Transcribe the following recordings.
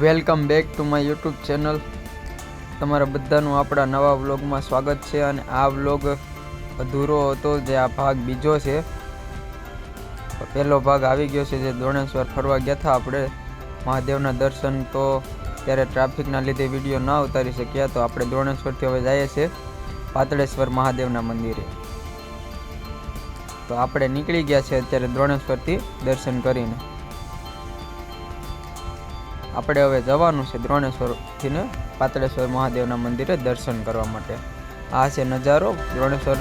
Welcome back to my YouTube channel. તમારા બધાનું આપણા નવા વ્લોગમાં સ્વાગત છે અને આ વ્લોગ અધૂરો હતો જે આ ભાગ બીજો છે. પહેલો ભાગ આવી ગયો છે જે દોણેશ્વર ફરવા ગયા હતા આપણે. મહાદેવના દર્શન તો ત્યારે ટ્રાફિકના લીધે વીડિયો ના ઉતારી શક્યા, તો આપણે દોણેશ્વરથી હવે જઈએ છીએ. પાતળેશ્વર મહાદેવના મંદિરે. તો આપણે નીકળી ગયા છે અત્યારે દ્રોણેશ્વરથી દર્શન કરીને આપણે હવે જવાનું છે દ્રોણેશ્વરથી ને પાતળેશ્વર મહાદેવના મંદિરે દર્શન કરવા માટે આ છે નજારો દ્રોણેશ્વર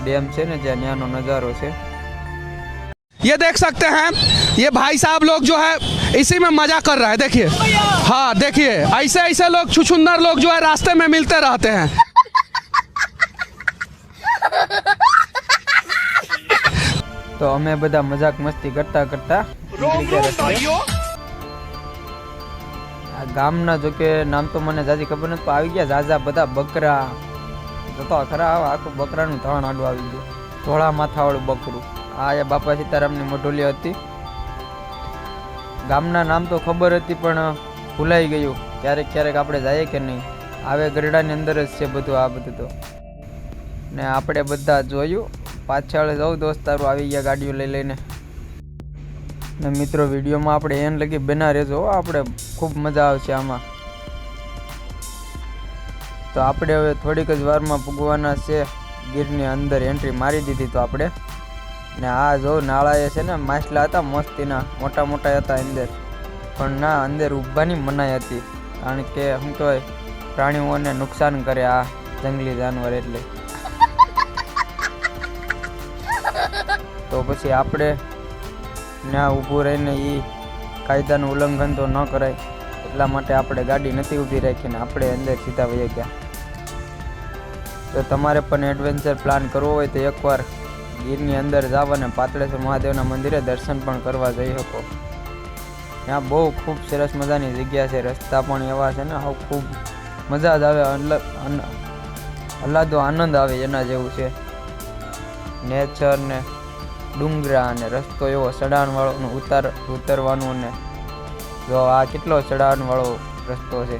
ડેમ છે ને જ્યાં ત્યાંનો નજારો છે ये देख सकते हैं ये भाई साहब लोग जो है इसी में मजा कर रहा है देखिए हाँ देखिए ऐसे ऐसे लोग छुछुंदर लोग जो है रास्ते में मिलते रहते हैं તો અમે બધા મજાક મસ્તી કરતા કરતા ગામના જો કે નામ તો મને જાજી ખબર નથી આવી ગયા ઝાઝા બધા બકરા. જોતો ખરા આખું બકરાનું ધાણ આડું આવી ગયું. ધોળા માથાવાળું બકરું. આ એ બાપા સીતારામની મોઢોલી હતી. ગામના નામ તો ખબર હતી, પણ ભૂલાઈ ગયું. ક્યારેક ક્યારેક આપણે જઈએ કે નહીં? આવે ગરડાની અંદર જ છે બધું આ બધું તો. ને આપણે બધા જોયું. પાછળ જવું દોસ્તારો આવી ગયા ગાડીઓ લઈ લઈને. ને મિત્રો, વિડીયોમાં આપણે એન લગી બના રહેજો આપણે ખૂબ મજા આવશે આમાં. તો આપણે હવે થોડીક જ વારમાં પૂગવાના છે, ગીરની અંદર એન્ટ્રી મારી દીધી તો આપણે. ને આ જો નાળાએ છે ને, માછલા હતા મસ્તીના મોટા મોટા હતા અંદર. પણ ના, અંદર ઊભાની મનાઈ હતી. કારણ કે, શું કહેવાય, પ્રાણીઓને નુકસાન કરે આ જંગલી જાનવર એટલે. તો પછી આપણે ત્યાં ઊભું રહીને એ કાયદાનું ઉલ્લંઘન તો ન કરાય. એટલા માટે આપણે ગાડી નથી ઊભી રાખીને આપણે અંદર સીધા વહી ગયા. તો તમારે પણ એડવેન્ચર પ્લાન કરવો હોય તો એકવાર ગીરની અંદર જાવ અને પાતળેશ્વર મહાદેવના મંદિરે દર્શન પણ કરવા જઈ શકો. ત્યાં બહુ ખૂબ સરસ મજાની જગ્યા છે. રસ્તા પણ એવા છે ને હવે ખૂબ મજા જ આવે. અલ- અન- અલ્લાદો આનંદ આવે એના જેવું છે. નેચર ને ડુંગરા અને રસ્તો એવો ચઢાણવાળો ઉતાર, ઉતરવાનું ને જો આ કેટલો ચઢાણવાળો રસ્તો છે.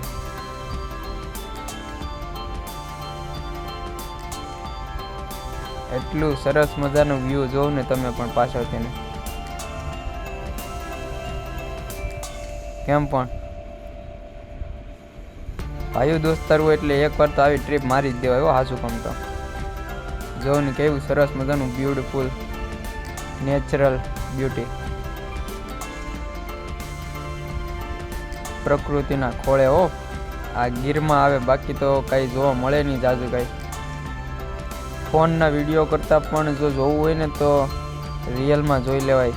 એટલું સરસ મજાનું વ્યૂ જોવ ને તમે પણ પાછળથી કેમ પણ? ભાઈઓ દોસ્તારું એટલે એકવાર તો આવી ટ્રીપ મારી જ દેવાય હાસુ કમ તો. જોવ ને કેવું સરસ મજાનું બ્યુટીફુલ નેચરલ બ્યુટી. પ્રકૃતિના ખોળે હો આ ગીરમાં આવે, બાકી તો કાંઈ જોવા મળે નહીં જાજુ કાંઈ. ફોનના વીડિયો કરતાં પણ જો જોવું હોય ને તો રિયલમાં જોઈ લેવાય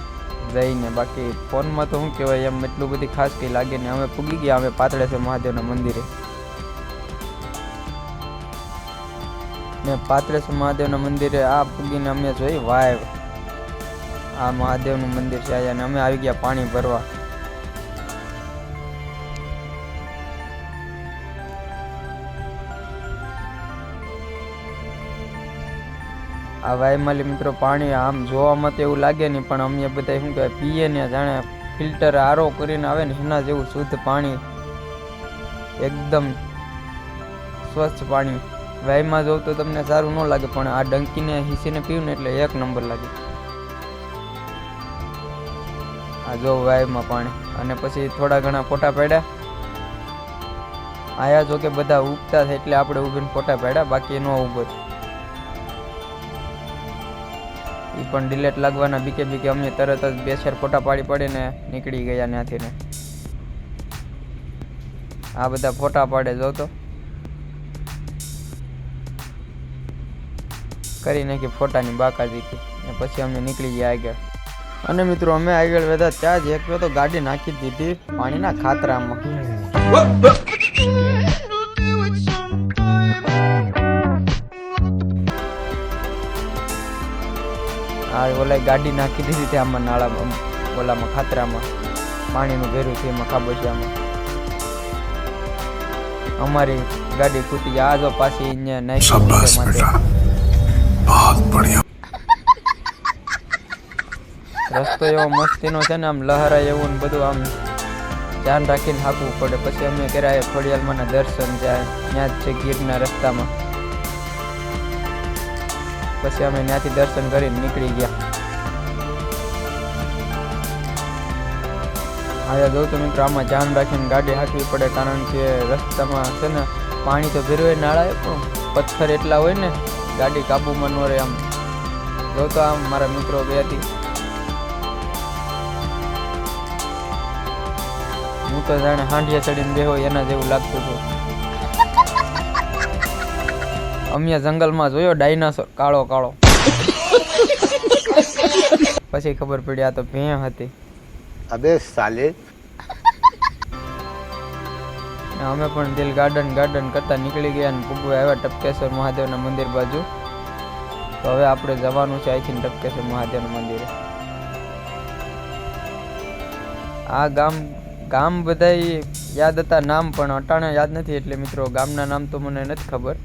જઈને. બાકી ફોનમાં તો શું કહેવાય, એમ એટલું બધી ખાસ કંઈ લાગે નહીં. અમે પૂગી ગયા, અમે પાતળેશ્વર મહાદેવના મંદિરે. ને પાત્રેશ મહાદેવના મંદિરે આ પૂગીને અમે જોઈ વાય આ મહાદેવનું મંદિર છે અને અમે આવી ગયા પાણી ભરવા. આ વાયમાલી મિત્રો, પાણી આમ જોવામાં તો એવું લાગે નહીં, પણ અમે બધા શું કહેવાય, પીએ ને જાણે ફિલ્ટર આરો કરીને આવે ને, એના જેવું શુદ્ધ પાણી. એકદમ સ્વચ્છ પાણી. વાયમાં જોઉં તો તમને સારું ન લાગે, પણ આ ડંકીને, હિસીને પીવું ને એટલે એક નંબર લાગે. આ જો વાયમાં પાણી. અને પછી થોડા ઘણા ફોટા પાડ્યા. આયા જો કે બધા ઉગતા થાય એટલે આપણે ઉગીને ફોટા પાડ્યા, બાકી ન ઊભો એ પણ ડિલેટ લાગવાના બીકે બીકે અમે તરત જ બે ચાર ફોટા પાડી પાડીને નીકળી ગયા ત્યાંથી ને આ બધા ફોટા પાડે જો તો. કરી નાખી ફોટાની બાકાજી ને પછી અમે નીકળી ગયા આગળ. અને મિત્રો અમે આગળ વધતા ત્યાં જ એક તો ગાડી નાખી દીધી પાણીના ખાતરામાં. આ ઓલા ગાડી નાખી દીધી હતી આમાં નાળામાં ઓલામાં ખાતરામાં. પાણીનું ભેરું છે એમાં ખાબોચિયામાં. અમારી ગાડી ખૂટી આ જો પાછી અહીંયા નાખી બઢિયા રસ્તો એવો મસ્તીનો છે ને, આમ લહરાય એવું ને બધું આમ ધ્યાન રાખીને હાંકવું પડે. પછી અમે કર્યા એ ખોડિયાલમાંના દર્શન જાય, ત્યાં જ છે ગીરના રસ્તામાં. પછી અમે ત્યાંથી દર્શન કરીને નીકળી ગયા. આજે જો તો મિત્રો, આમાં ધ્યાન રાખીને ગાડી હાંકવી પડે, કારણ કે રસ્તામાં છે ને, પાણી તો ભેરવે નાળાએ, પણ પથ્થર એટલા હોય ને, ગાડી કાબુમાં ન રહે આમ. જો આમ મારા મિત્રો બે હું તો જાણે હાંડિયા ચડીને બેહો એના જેવું લાગતું હતું. અમે જંગલમાં જોયો ડાયનાસોર કાળો કાળો. પછી ખબર પડી આ તો ભેં હતી. અબે સાલે. અમે પણ દિલ ગાર્ડન ગાર્ડન કરતા નીકળી ગયા અને પૂગવા આવ્યા ટપકેશ્વર મહાદેવના મંદિર બાજુ. તો હવે આપણે જવાનું છે અહીંથી ટપકેશ્વર મહાદેવના મંદિરે. આ ગામ ગામ બધાય યાદ હતા નામ, પણ અટાણે યાદ નથી એટલે મિત્રો ગામના નામ તો મને નથી ખબર.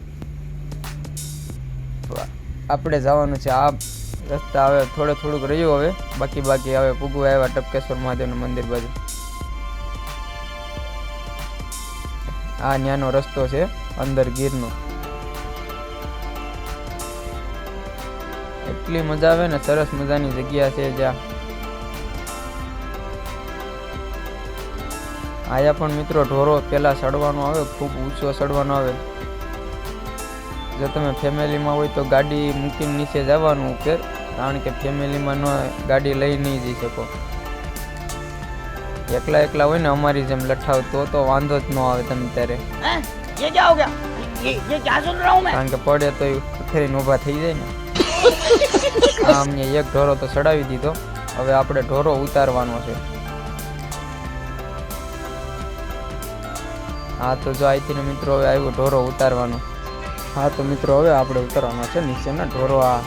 આપણે જવાનું છે. આ રસ્તા હવે થોડે થોડુંક રહ્યું હવે. બાકી બાકી હવે પૂગવા આવ્યા ટપકેશ્વર મહાદેવનું મંદિર બાજુ. આ ન્યાનો રસ્તો છે અંદર ગીરનો. એટલી મજા આવે ને, સરસ મજાની જગ્યા છે જ્યાં આયા પણ મિત્રો ઢોરો પહેલાં સડવાનો આવે ખૂબ ઊંચો સડવાનો આવે. જો તમે ફેમિલીમાં હોય તો ગાડી મૂકીને નીચે જવાનું કે કારણ કે ફેમિલીમાં ન ગાડી લઈ નહીં જઈ શકો. એકલા એકલા હોય ને અમારી જેમ લઠાવ તો તો વાંધો જ ન આવે તમે ત્યારે. કારણ કે પડે તો ખથેરીને ઊભા થઈ જાય ને. આમ એક ઢોરો તો સડાવી દીધો. હવે આપણે ઢોરો ઉતારવાનો છે. હા, તો જો અહીંથી મિત્રો હવે આવ્યો ઢોરો ઉતારવાનો. હા, તો મિત્રો હવે આપણે ઉતારવાનો છે નીચેના ઢોરો. આ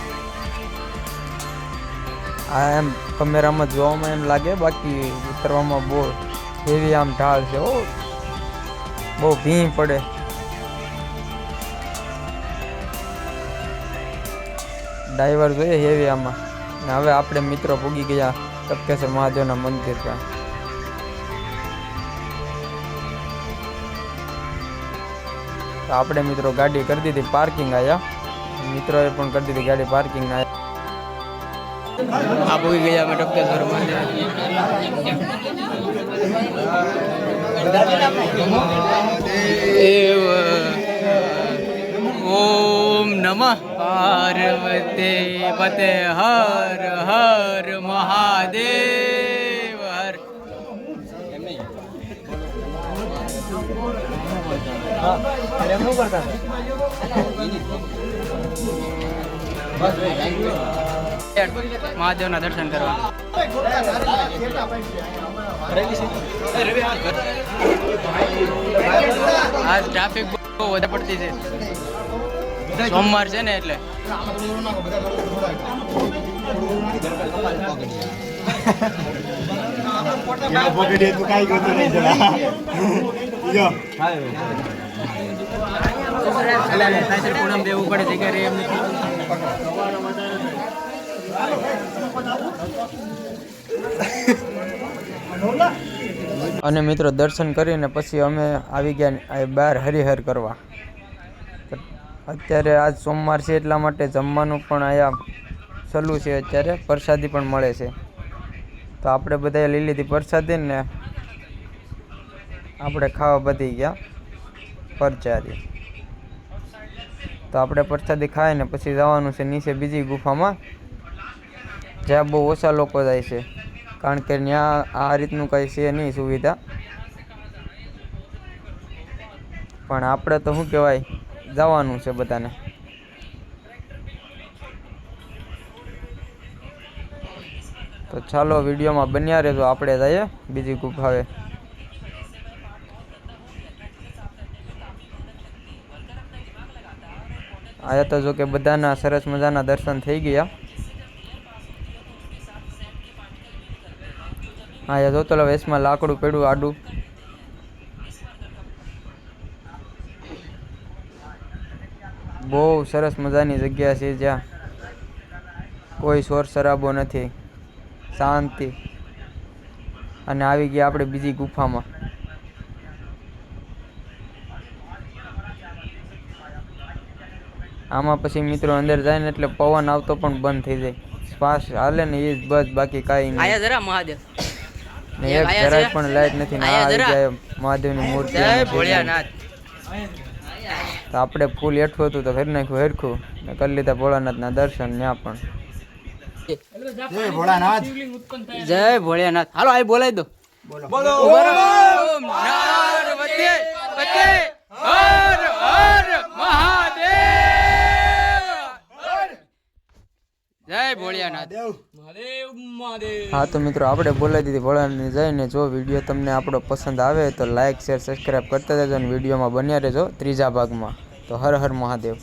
આ એમ કેમેરામાં જોવામાં એમ લાગે, બાકી ઉતરવામાં બહુ હેવી આમ ઢાળ છે ઓ બહુ ભીં પડે. ડ્રાઈવર જોઈએ હેવી આમાં. ને હવે આપણે મિત્રો પૂગી ગયા તપકેશ્વર મહાદેવના મંદિર ત્યાં. તો આપણે મિત્રો ગાડી કરી દીધી પાર્કિંગ આયા. મિત્રોએ પણ કરી દીધી ગાડી પાર્કિંગ આયા. આ પૂગી ગયા અમે ટપકેશ્વર ઓમ નમઃ પાર્વતી, પતે હર હર મહાદેવ. મહાદેવના દર્શન કરવા. આજ ટ્રાફિક બહુ વધારે પડતી છે. સોમવાર છે ને એટલે. પકડીએ તું કાંઈ ગોતું નહીં જરા. જો. અને મિત્રો, દર્શન કરીને પછી અમે આવી ગયા બહાર હરિહર કરવા. અત્યારે આજ સોમવાર છે એટલા માટે જમવાનું પણ અહીંયા સલું છે અત્યારે. પ્રસાદી પણ મળે છે. તો આપણે બધાએ લઈ લીધી પ્રસાદી ને આપણે ખાવા બધી ગયા પરચારી. તો આપણે પ્રસાદી ખાઈને પછી જવાનું છે નીચે બીજી ગુફામાં, જ્યાં બહુ ઓછા લોકો જાય છે. કારણ કે ત્યાં આ રીતનું કંઈ છે નહીં સુવિધા. પણ આપણે તો શું કહેવાય, જવાનું છે બધાને. તો ચાલો વિડીયોમાં બન્યા રહેજો. આપણે જઈએ બીજી ગુફાએ આયા તો જો કે બધાના સરસ મજાના દર્શન થઈ ગયા. હા યા જોતો વેસમાં લાકડું પડ્યું, આડું. બહુ સરસ મજાની જગ્યા છે જ્યાં કોઈ શોર શરાબો નથી. શાંતિ. અને આવી ગયા આપણે બીજી ગુફામાં. આમાં પછી મિત્રો અંદર જાય ને એટલે પવન આવતો પણ બંધ થઈ જાય. શ્વાસ હાલે ને એ જ બસ બાકી કાંઈ નહીં. આયા જરા મહાદેવ. ને એક જરાય પણ લાઈટ નથી ને આવી જાય મહાદેવની મૂર્તિ જય ભોળિયાનાથ. તો આપણે ફૂલ હેઠું હતું તો કરી નાખ્યું હેરખું. ને કરી લીધા ભોળાનાથના દર્શન ત્યાં પણ. જય ભોળાનાથ. જય ભોળાનાથ. હાલો આ બોલાવી દો. બોલો. ઓમ નારવતે પતે હર હર મહાદેવ. જય ભોળિયાનાથ હા તો મિત્રો આપણે બોલાવી દીધી ભોળાની જઈને જો વીડિયો તમને આપણો પસંદ આવે તો લાઇક શેર સબસ્ક્રાઈબ કરતા જજો અને વિડીયોમાં બન્યા રહેજો ત્રીજા ભાગમાં. તો હર હર મહાદેવ.